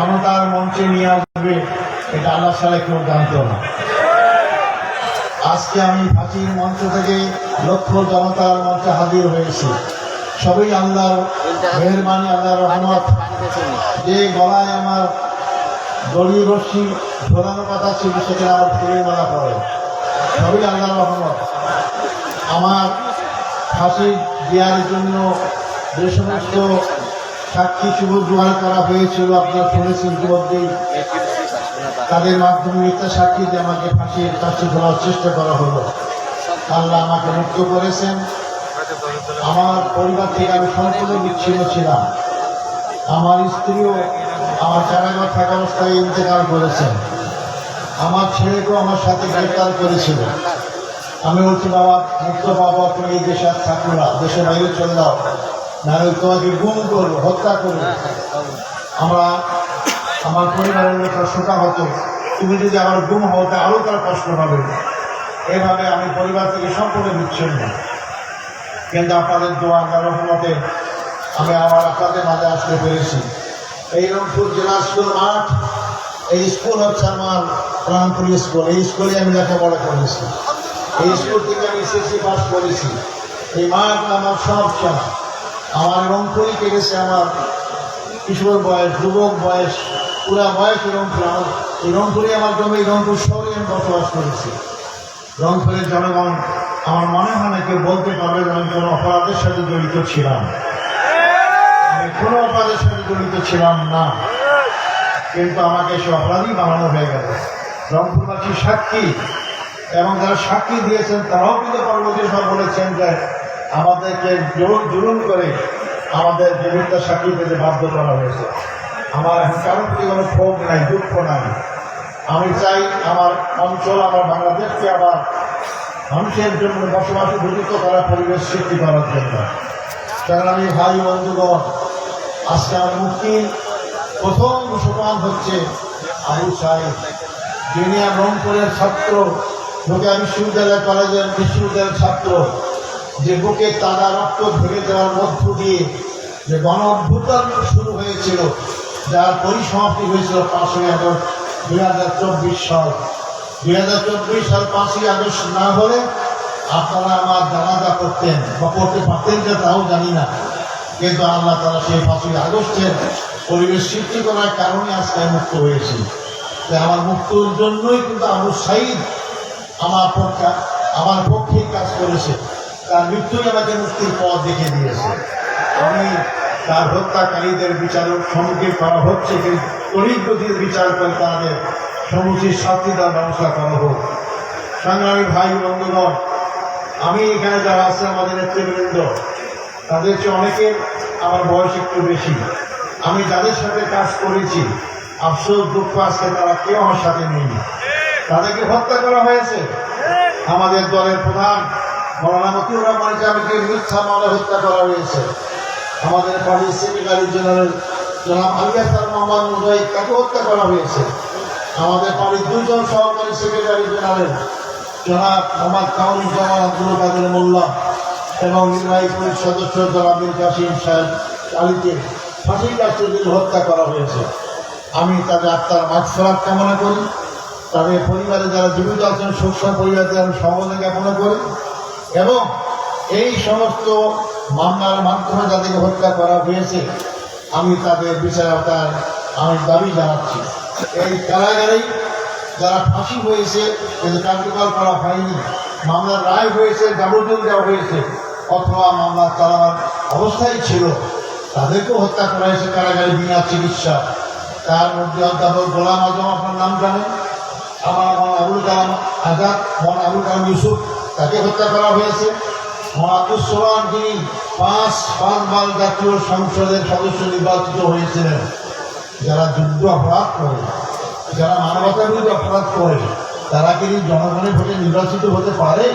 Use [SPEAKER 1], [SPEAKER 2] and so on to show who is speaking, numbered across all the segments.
[SPEAKER 1] জনতার মঞ্চে নিয়ে আসবে, এটা আল্লাহ ছাড়া কেউ জানতো না। আজকে আমি ফাঁসির মঞ্চ থেকে লক্ষ জনতার মঞ্চে হাজির হয়েছি। সবই আল্লাহর মেহরবানি, আল্লাহর রহমত। যে গলায় আমার দড়ি রশ্মি ঝোলানো কথা ছিল, সেখানে আমার ফুলের মালা পড়ে। সবই আল্লাহর রহমত। আমার ফাঁসি দেওয়ার জন্য যে সমস্ত সাক্ষী শুভ জোয়ার করা হয়েছিল আপনারা শুনেছেন ইতিমধ্যেই। তাদের মাধ্যমে মিথ্যা সাক্ষী দিয়ে আমাকে ফাঁসির কাছে ধরার চেষ্টা করা হলো। আল্লাহ আমাকে মুক্ত করেছেন। আমার পরিবার থেকে আমি সম্পূর্ণ বিচ্ছিন্ন ছিলাম। আমার স্ত্রীও আমার চারাঘর থাকা অবস্থায় ইন্তেকাল করেছেন। আমার ছেলেকেও আমার সাথে গ্রেফতার করেছিল। আমি বলছি, বাবা, মুক্ত বাবা, তুমি এই দেশে আর থাকো না। দেশের বাইরে চলে যাও। নাহলে তোমাকে গুম করব হত্যা করব আমরা আমার পরিবারের লোকরা শোকা হতো। তুমি যদি আমার গুম হও তা আরও তার কষ্ট হবে। এভাবে আমি পরিবার থেকে সম্পূর্ণ বিচ্ছিন্ন। কিন্তু আপনাদের দোয়া রহমতে আমি আবার আপনাদের মাঝে আসতে পেরেছি। এই রংপুর জেলা স্কুল মাঠ এই স্কুল হচ্ছে আমার প্রাণপুরি স্কুল। এই স্কুলে আমি লেখাপড়া করেছি। এই স্কুল থেকে আমি এসএসসি পাস করেছি। এই মাঠ আমার সব আমার রংপুরি কেটেছে আমার কিশোর বয়স, যুবক বয়স, পুরা বয়স রংপুর আমার, এই রংপুরে আমার জমি রংপুর শহরে আমি বসবাস করেছি। রংপুরের জনগণ, আমার মনে হয় না কেউ বলতে পারবে যে আমি কোনো অপরাধের সাথে জড়িত ছিলাম। আমি কোনো অপরাধের সাথে জড়িত ছিলাম না। কিন্তু আমাকে সে অপরাধী বানানো হয়ে গেল। রংপুরবাসী সাক্ষী, এবং যারা সাক্ষী দিয়েছেন, তারাও কিন্তু পরবর্তী সব বলেছেন যে আমাদেরকে জুলুম করে আমাদের বিভিন্ন সাক্ষী পেতে বাধ্য করা হয়েছে। আমার কারোর প্রতি কোনো ক্ষোভ নাই, দুঃখ নাই। আমি চাই আমার অঞ্চল, আমার বাংলাদেশকে আবার মানুষের জন্য বসবাস উপযুক্ত করা পরিবেশ সৃষ্টি করার জন্য। কারণ আমি ভাই বন্ধুগণ, আজকে আমার প্রথম সোপান হচ্ছে আবু সাহেব যিনি রংপুরের ছাত্র, ঢোকা বিশ্ববিদ্যালয় কলেজের বিশ্ববিদ্যালয়ের ছাত্র। যে বুকে তারা রক্ত ভেঙে দেওয়ার মধ্য দিয়ে যে গণ শুরু হয়েছিল, যার পরিসমাপ্তি হয়েছিল পাঁচই আগস্ট দুই হাজার চব্বিশ সাল। দুই হাজার চব্বিশ সাল পাঁচই আগস্ট না হলে আপনারা আমার জানাজা করতেন বা করতে পারতেন যে তাও জানি না। কিন্তু আল্লাহ তারা সেই পাঁচই আগস্টের পরিবেশ সৃষ্টি করার কারণে আজকে মুক্ত হয়েছি। তাই আমার মুক্তর জন্যই কিন্তু আবু সাইদ আমার পক্ষে আমার পক্ষেই কাজ করেছে। তার মৃত্যুই আমাকে মুক্তির পথ দেখে দিয়েছে। আমি তার হত্যাকারীদের বিচারক সম্মুখীন করা হচ্ছে তড়িৎ গতির বিচার করে তাদের সমুচিত শাস্তি দেওয়ার ব্যবস্থা করা হোক। সংগ্রামী ভাই, বন্ধুগণ, আমি এখানে যারা আছে, আমাদের নেতৃবৃন্দ, তাদের চেয়ে অনেকের আমার বয়স একটু বেশি। আমি যাদের সাথে কাজ করেছি, আফসোস, দুঃখ আজকে তারা কেউ আমার সাথে নেই। তাদেরকে হত্যা করা হয়েছে। আমাদের দলের প্রধান হত্যা করা হয়েছে। আমাদের পার্টির জেনারেল তাকে হত্যা করা হয়েছে। আমাদের দুজন সহকারী জেনারেল মোল্লা সদস্য হত্যা করা হয়েছে। আমি তাদের আত্মার মাগফেরাত কামনা করি। তাদের পরিবারে যারা জীবিত আছেন শোকসা পরিবারকে আমি সমবেদনা জ্ঞাপনা করি এবং এই সমস্ত মামলার মাধ্যমে যাদেরকে হত্যা করা হয়েছে, আমি তাদের বিচার আওতায় আমি দাবি জানাচ্ছি। এই কারাগারেই যারা ফাঁসি হয়েছে, কিন্তু কার্যকর করা হয়নি, মামলার রায় হয়েছে যাবজ্জীবন দেওয়া হয়েছে, অথবা মামলা চালানোর অবস্থায় ছিল, তাদেরকেও হত্যা করা হয়েছে কারাগারে বিনা চিকিৎসা। তার মধ্যে অধ্যাপক গোলাম আজম আপনার নাম জানেন? আমার মন আবুল কালাম আজাদ মন আবুল কালাম ইউসুফ। তাকে হত্যা করা হয়েছে। মহাতুর সোহান যিনি পাঁচ পাঁচবার জাতীয় সংসদের সদস্য নির্বাচিত হয়েছিলেন। যারা যুদ্ধ অপরাধ করে, যারা মানবতা বিরোধী অপরাধ করে, তারা কি জনগণের ভোটে নির্বাচিত হতে পারে?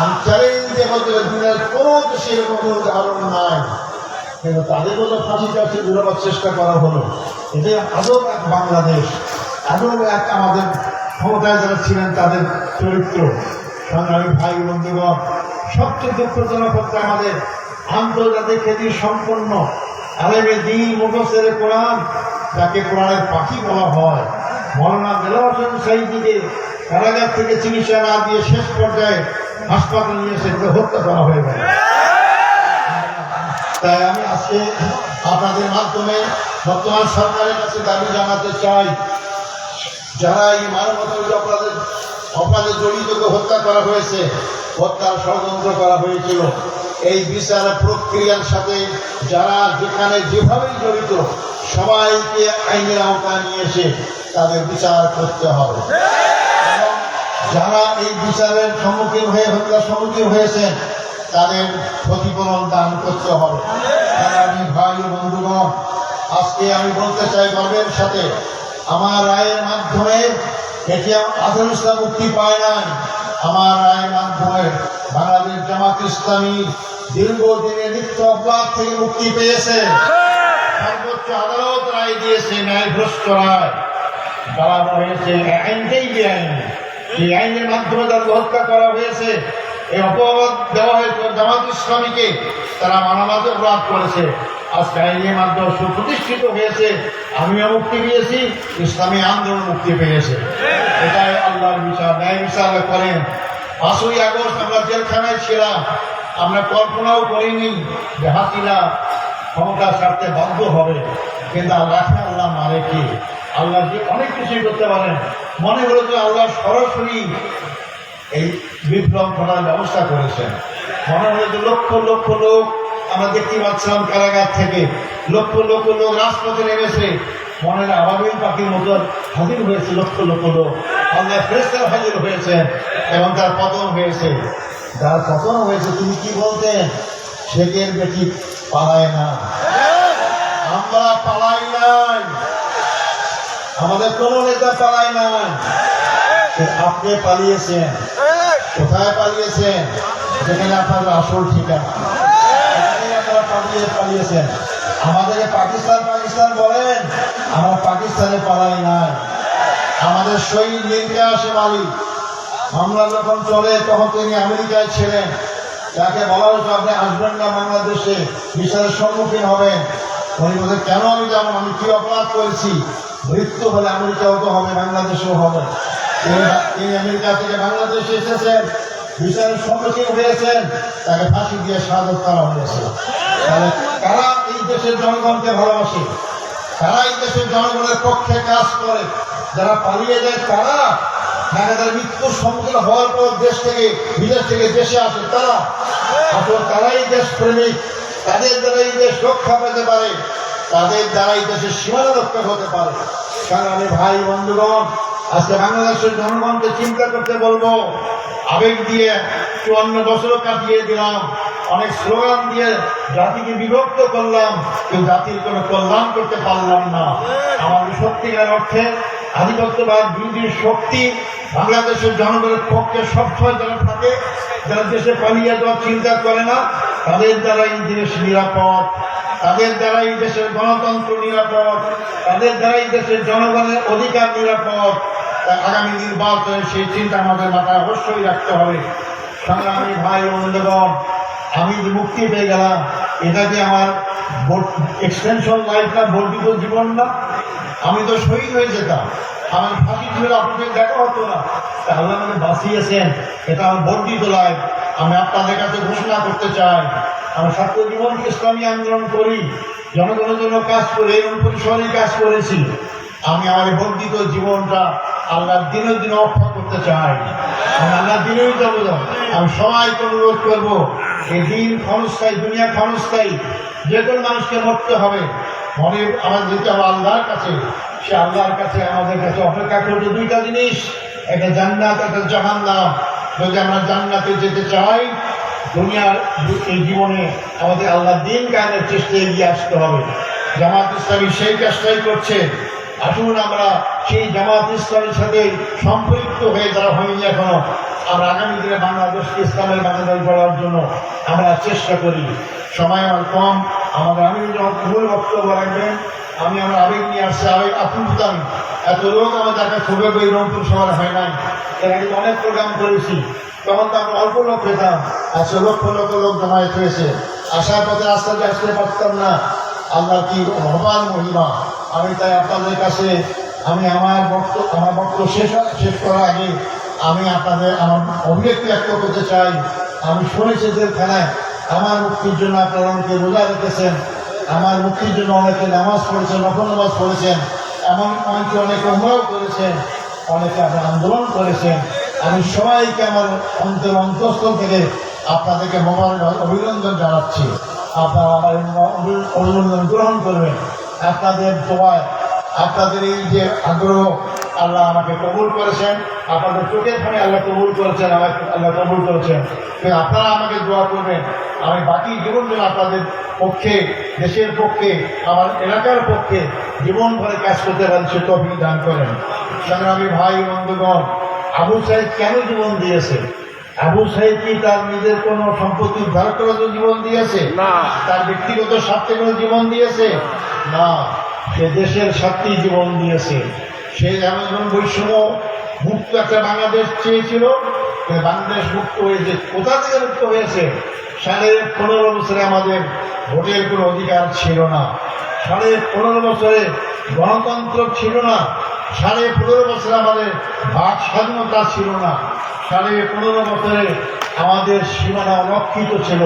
[SPEAKER 1] আমি চ্যালেঞ্জে বলতে দুনিয়ার কোনো দেশে এরকম কোনো নাই। তাদের মতো ফাঁসি কাছে দূরাবার চেষ্টা করা হলো। এটা আদৌ এক বাংলাদেশ, আদৌ এক আমাদের ক্ষমতায় যারা ছিলেন, তাদের চরিত্র সংগ্রামী ভাই বন্ধুগণ, সবচেয়ে দুঃখজনক হচ্ছে আমাদের আন্তর্জাতিক খ্যাতি সম্পন্ন আলেমে দিন মুখস্থের কোরআন, যাকে কোরআনের পাখি বলা হয়। মৌলানা দেলা হোসেন সাইদিকে কারাগার থেকে চিকিৎসা না দিয়ে শেষ পর্যায়ে হাসপাতাল নিয়ে তাকে হত্যা করা হয়ে গেল। তাই আমি আজকে আপনাদের মাধ্যমে বর্তমান সরকারের কাছে দাবি জানাতে চাই, যারা এই মানবতার অপরাধে অপরাধে জড়িতকে হত্যা করা হয়েছে, হত্যার ষড়যন্ত্র করা হয়েছিল। এই বিচার প্রক্রিয়ার সাথে যারা যেখানে যেভাবেই জড়িত, সবাইকে আইনের আওতায় নিয়ে এসে তাদের বিচার করতে হবে। যারা এই বিচারের সম্মুখীন হয়ে, হত্যার সম্মুখীন হয়েছেন, তাদের ক্ষতিপূরণ দান করতে হবে। তারা আমি ভাই বন্ধুগণ, আজকে আমি বলতে চাই গর্বের সাথে, আমার রায়ের মাধ্যমে এটি আজম ইসলাম মুক্তি পায় নাই। আমার রায়ের মাধ্যমে বাংলাদেশ জামাত ইসলামী দীর্ঘদিনের নিত্য অপরাধ থেকে মুক্তি পেয়েছে। সর্বোচ্চ আদালত রায় দিয়েছে ন্যায়ভ্রষ্ট রায়। চালানো হয়েছে বেআইন এই আইনের মাধ্যমে তাদের হত্যা করা হয়েছে এই অপবাদ দেওয়া হয়েছে জামাত ইসলামীকে, তারা মানবাধিক অপরাধ করেছে। আজকে আইনের মাধ্যমে সুপ্রতিষ্ঠিত হয়েছে, আমিও মুক্তি পেয়েছি, ইসলামী আন্দোলন মুক্তি পেয়েছে। এটাই আল্লাহর বিচার, ন্যায় বিচার করেন পাঁচই আগস্ট আমরা জেলখানায় ছিলাম। আমরা কল্পনাও করিনি যে হাসিনা ক্ষমতা ছাড়তে বাধ্য হবে। কিন্তু রাখে আল্লাহ মারে কি? আল্লাহ যে অনেক কিছুই করতে পারেন। মনে হলো যে আল্লাহ সরাসরি এই বিপ্লব করার ব্যবস্থা করেছেন। মনে হলো যে লক্ষ লক্ষ লোক আমরা দেখতে পাচ্ছিলাম কারাগার থেকে। লক্ষ লক্ষ লোক রাজপথে নেমেছে। মনের আবাবিল পাখির মতো হাজির হয়েছে, লক্ষ লক্ষ লোক। আল্লাহ ফেরেস্তার হাজির হয়েছে এবং তার পতন হয়েছে। যার পতন হয়েছে তিনি কি বলতেন শেখের বেটি? পালায় না। আমরা পালাই নাই। আমাদের কোন নেতা পালাই নাই। আপনি পালিয়েছেন। কোথায় পালিয়েছেন? যেখানে আপনার আসল ঠিকানা। পালিয়ে পালিয়েছেন। আমাদেরকে পাকিস্তান পাকিস্তান বলেন। আমরা পাকিস্তানে পালাই নাই। আমাদের শহীদ লিঙ্কে আসে মালিক। মামলা যখন চলে, তখন তিনি আমেরিকায় ছিলেন। তাকে বলা হয়েছে, আপনি আসবেন না বাংলাদেশে। বিচারের সম্মুখীন হবেন। উনি বলতে কেন আমি যাব আমি কি অপরাধ করেছি? মৃত্যু হলে আমেরিকাও তো হবে, বাংলাদেশেও হবে। তিনি আমেরিকা থেকে বাংলাদেশে এসেছেন। বিচারের সম্মুখীন হয়েছেন তাকে ফাঁসি দিয়ে সাজত করা হয়েছে। কারা এই দেশের জনগণকে ভালোবাসে? তারা এই দেশের জনগণের পক্ষে কাজ করে? যারা পালিয়ে যায় তারা? তারা মৃত্যুর সম্মুখীন হওয়ার পর দেশ থেকে, বিদেশ থেকে দেশে আসে তারা? আসলে তারাই দেশ প্রেমিক তাদের দ্বারা এই দেশ রক্ষা পেতে পারে। তাদের দ্বারা এই দেশের সীমানা রক্ষা হতে পারে। কারণ আমি ভাই বন্ধুগণ, আজকে বাংলাদেশের জনগণকে চিন্তা করতে বলব আবেগ দিয়ে চুয়ান্ন বছরও কাটিয়ে দিলাম। অনেক স্লোগান দিয়ে জাতিকে বিভক্ত করলাম, কিন্তু জাতির কোনো কল্যাণ করতে পারলাম না। আমাদের সত্যিকার অর্থে আধিপত্যবাদ বিরোধী শক্তি, বাংলাদেশের জনগণের পক্ষে সবসময় যারা থাকে, যারা দেশে পালিয়ে যাওয়ার চিন্তা করে না, তাদের দ্বারা দেশ নিরাপদ। তাদের দ্বারা এই দেশের গণতন্ত্র নিরাপদ। তাদের দ্বারা এই দেশের জনগণের অধিকার নিরাপদ। আগামী নির্বাচনে সেই চিন্তা আমাদের মাথায় অবশ্যই রাখতে হবে। সংগ্রামী ভাই বন্ধুগণ, আমি যে মুক্তি পেয়ে গেলাম, এটা কি আমার এক্সটেনশন লাইফ না বর্ধিত জীবন না? আমি তো শহীদ হয়ে যেতাম। আমার ফাঁসি ছিল আপনাদের দেখা হতো না। তা আমাকে বাঁচিয়েছেন, এটা আমার বর্ধিত লাইফ আমি আপনাদের কাছে ঘোষণা করতে চাই, আমি ছাত্র জীবন ইসলামী আন্দোলন করি, জনগণের জন্য কাজ করে এবং পরিসরেই কাজ করেছি। আমি আমার বর্ধিত জীবনটা আল্লাহর দিনের দিনে অক্ষা করতে চাই। আমি আল্লাহর দিনেই যাব। আমি সবাইকে অনুরোধ করব, এই দিন ক্ষণস্থায়ী, দুনিয়া ক্ষণস্থায়ী, যে কোনো মানুষকে মরতে হবে। মনে আমার যেতে হবে আল্লাহর কাছে, সে আল্লাহর কাছে, আমাদের কাছে অপেক্ষা করবে দুইটা জিনিস। একটা জান্নাত, একটা জাহান্নাম। যদি আমরা জান্নাতে যেতে চাই, দুনিয়ার এই জীবনে আমাদের আল্লাহ দিন কায়নের চেষ্টায় এগিয়ে আসতে হবে। জামাত ইসলামী সেই চেষ্টাই করছে। আসুন আমরা সেই জামাত ইসলামের সাথে সম্পৃক্ত হয়ে যারা হয়নি এখনও, আমরা আগামী দিনে বাংলাদেশকে ইসলামের বাংলাদেশ বলার জন্য আমরা চেষ্টা করি। সময় আমার কম, আমাদের আমি যখন মূল বক্তব্য রাখবেন। আমি আমার আবেগ নিয়ে আসছি, আবেগ আত্মীয়তাম এত লোক আমার দেখা খুবই রংপুর শহরে হয় নাই। এর আগে অনেক প্রোগ্রাম করেছি। তখন তো আমরা অল্প লোক পেতাম, আজকে লক্ষ লক্ষ লোক জমায়েত হয়েছে। আসার পথে রাস্তা দিয়ে আসতে পারতাম না। আল্লাহ কি মহান মহিমা। আমি তাই আপনাদের কাছে, আমি আমার বক্তব্য আমার বক্তব্য শেষ শেষ করার আগে আমি আপনাদের আমার অভিব্যক্তি ব্যক্ত করতে চাই। আমি শুনেছি যে জেলখানায় আমার মুক্তির জন্য আপনারা অনেকে রোজা রেখেছেন, আমার মুক্তির জন্য অনেকে নামাজ পড়েছেন, নফল নামাজ পড়েছেন, এমন অনেকে অনেকে উমরাও করেছেন, অনেকে আপনার আন্দোলন করেছেন। আমি সবাইকে আমার অন্তর অন্তঃস্থল থেকে আপনাদেরকে মোবাইল অভিনন্দন জানাচ্ছি। আপনারা আমার অভিনন্দন গ্রহণ করবেন। আপনাদের দোয়ায় আপনাদের এই যে আগ্রহ, আল্লাহ আমাকে কবুল করেছেন। আপনাদের চোখের ফানে আল্লাহ কবুল করেছেন আমাকে আল্লাহ কবুল করেছেন। আপনারা আমাকে দোয়া করবেন। আমি বাকি জীবন যেন আপনাদের পক্ষে, দেশের পক্ষে, আমার এলাকার পক্ষে জীবন ভরে কাজ করতে পারি সে তফিক দান করেন। সংগ্রামী ভাই বন্ধুগণ, আবু সাহেব কেন জীবন দিয়েছে? আবু সাহেব কি তার নিজের কোনো সম্পত্তি উদ্ধার করার জন্য জীবন দিয়েছে?
[SPEAKER 2] না।
[SPEAKER 1] তার ব্যক্তিগত স্বার্থে কোনো জীবন দিয়েছে? না। সে দেশের স্বার্থেই জীবন দিয়েছে। সে যেমন বৈষম্য মুক্ত একটা বাংলাদেশ চেয়েছিল। বাংলাদেশ মুক্ত হয়েছে কোথা থেকে মুক্ত হয়েছে সাড়ে পনেরো বছরে আমাদের ভোটের কোনো অধিকার ছিল না। সাড়ে পনেরো বছরে গণতন্ত্র ছিল না। সাড়ে পনেরো বছরে আমাদের বাক স্বাধীনতা ছিল না। সাড়ে পনেরো বছরে আমাদের সীমানা অরক্ষিত ছিল।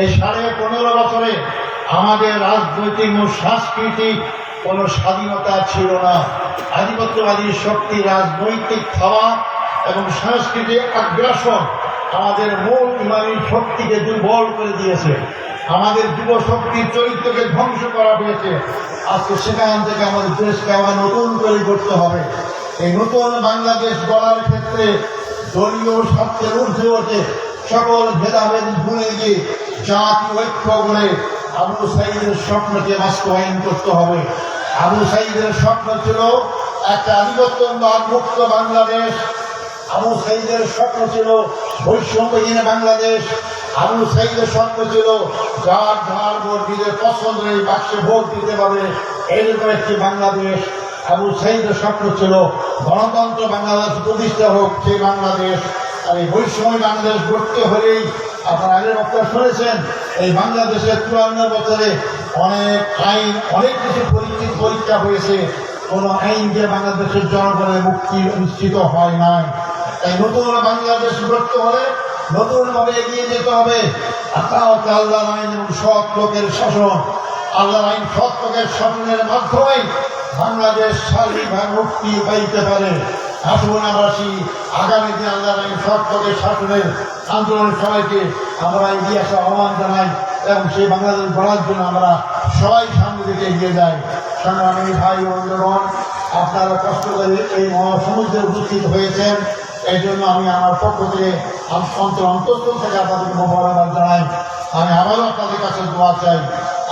[SPEAKER 1] এই সাড়ে পনেরো বছরে আমাদের রাজনৈতিক ও সাংস্কৃতিক কোনো স্বাধীনতা ছিল না। আধিপত্যবাদী শক্তি, রাজনৈতিক খাওয়া এবং সাংস্কৃতিক আগ্রাসন আমাদের মূল ইমানি শক্তিকে দুর্বল করে দিয়েছে। আমাদের যুব শক্তির চরিত্রকে ধ্বংস করা হয়েছে। আজকে সেখান থেকে আমাদের দেশকে আবার নতুন করে করতে হবে। এই নতুন বাংলাদেশ গড়ার ক্ষেত্রে দলীয় স্বার্থের ঊর্ধ্বে ওঠে সকল ভেদাভেদ ভুলে গিয়ে জাতি ঐক্য করে আবু সাইদের স্বপ্নকে বাস্তবায়ন করতে হবে। আবু সাইদের স্বপ্ন ছিল একটা আধিপত্যবাদ মুক্ত বাংলাদেশ। আবু সাইদের স্বপ্ন ছিল বৈষম্যহীন বাংলাদেশ। আবু সাইদের স্বপ্ন ছিল যার যার ভোট নিজের পছন্দ এই বাক্সে ভোট দিতে পারে এরকম একটি বাংলাদেশ। আবু সাইদের স্বপ্ন ছিল গণতন্ত্র বাংলাদেশ প্রতিষ্ঠা হোক সেই বাংলাদেশ আর এই বৈষম্য বাংলাদেশ গড়তে হলেই আপনার আগের বক্তা শুনেছেন, এই বাংলাদেশের চুয়ান্ন বছরে অনেক আইন, অনেক কিছু পরীক্ষিত পরীক্ষা হয়েছে। কোনো আইন দিয়ে বাংলাদেশের জনগণের মুক্তি নিশ্চিত হয় নাই। তাই নতুন বাংলাদেশ গড়তে হলে নতুনভাবে এগিয়ে যেতে হবে। আল্লাহ আইন এবং সৎ লোকের শাসন, আল্লাহর আইন সৎ লোকের শাসনের মাধ্যমেই বাংলাদেশ স্বাভাবিকভাবে মুক্তি পাইতে পারে। আসুনাবাসী আগামী দিন সৎ লোকের শাসনের আন্দোলনের সবাইকে আমরা এগিয়ে আসা আহ্বান জানাই এবং সেই বাংলাদেশ গড়ার জন্য আমরা সবাই সামনে দিকে এগিয়ে যাই। সংগ্রামী ভাই বন্ধুগণ, আপনারা কষ্ট করে এই মহাসমুদ্রে উপস্থিত হয়েছেন। এই জন্য আমি আমার পক্ষ থেকে অন্তর অন্তঃস্থল থেকে আপনাদেরকে মোবারকবাদ জানাই। আমি আবারও আপনাদের কাছে দোয়া চাই।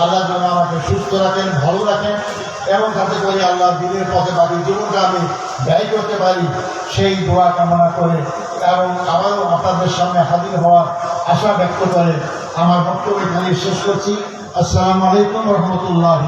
[SPEAKER 1] আল্লাহ যেন আমাকে সুস্থ রাখেন, ভালো রাখেন। এবং যাতে করে, আল্লাহ দিনের পথে বাড়ি জীবনটা আমি ব্যয় করতে পারি, সেই দোয়া কামনা করে। এবং আবারও আপনাদের সামনে হাজির হওয়ার আশা ব্যক্ত করে আমার বক্তব্য এখানে শেষ করছি। আসসালামু আলাইকুম রহমতুল্লাহ